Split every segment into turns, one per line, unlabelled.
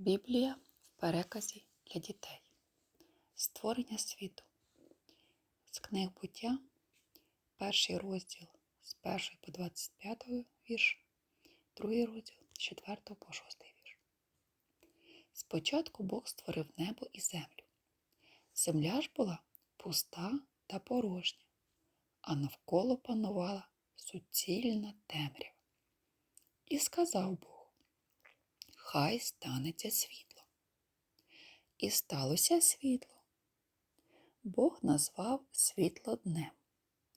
Біблія в переказі для дітей. Створення світу. З книг буття, перший розділ з 1 по 25 вірш, другий розділ з 4 по 6 вірш. Спочатку Бог створив небо і землю. Земля ж була пуста та порожня, а навколо панувала суцільна темрява. І сказав Бог, хай станеться світло. І сталося світло. Бог назвав світло днем,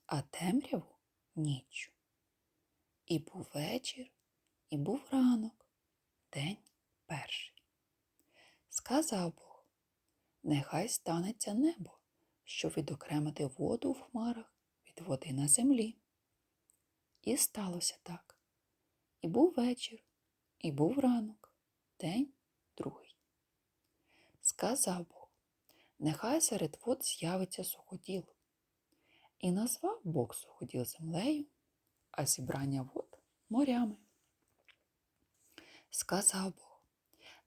а темряву ніччю. І був вечір, і був ранок, день перший. Сказав Бог, нехай станеться небо, щоб відокремити воду в хмарах від води на землі. І сталося так. І був вечір, і був ранок, день другий. Сказав Бог, нехай серед вод з'явиться суходіл. І назвав Бог суходіл землею, а зібрання вод морями. Сказав Бог,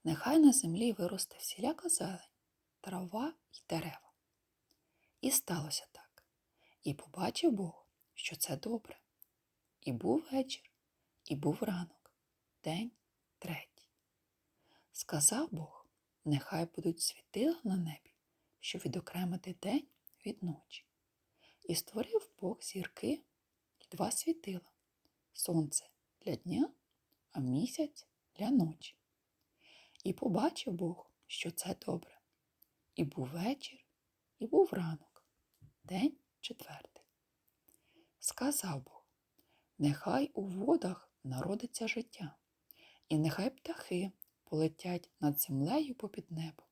нехай на землі виросте всіляка зелень, трава й дерева. І сталося так. І побачив Бог, що це добре. І був вечір, і був ранок, день третій. Сказав Бог, нехай будуть світила на небі, щоб відокремити день від ночі. І створив Бог зірки і два світила сонце для дня, а місяць для ночі. І побачив Бог, що це добре. І був вечір, і був ранок, день четвертий. Сказав Бог, нехай у водах народиться життя, і нехай птахи полетять над землею попід небом.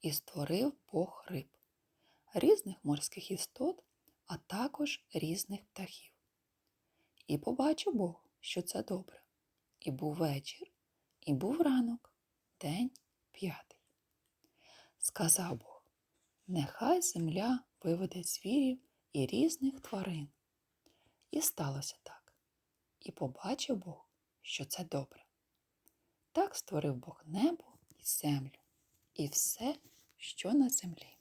І створив Бог риб, різних морських істот, а також різних птахів. І побачив Бог, що це добре. І був вечір, і був ранок, день п'ятий. Сказав Бог, нехай земля виведе звірів і різних тварин. І сталося так. І побачив Бог, що це добре. Так створив Бог небо і землю, і все, що на землі.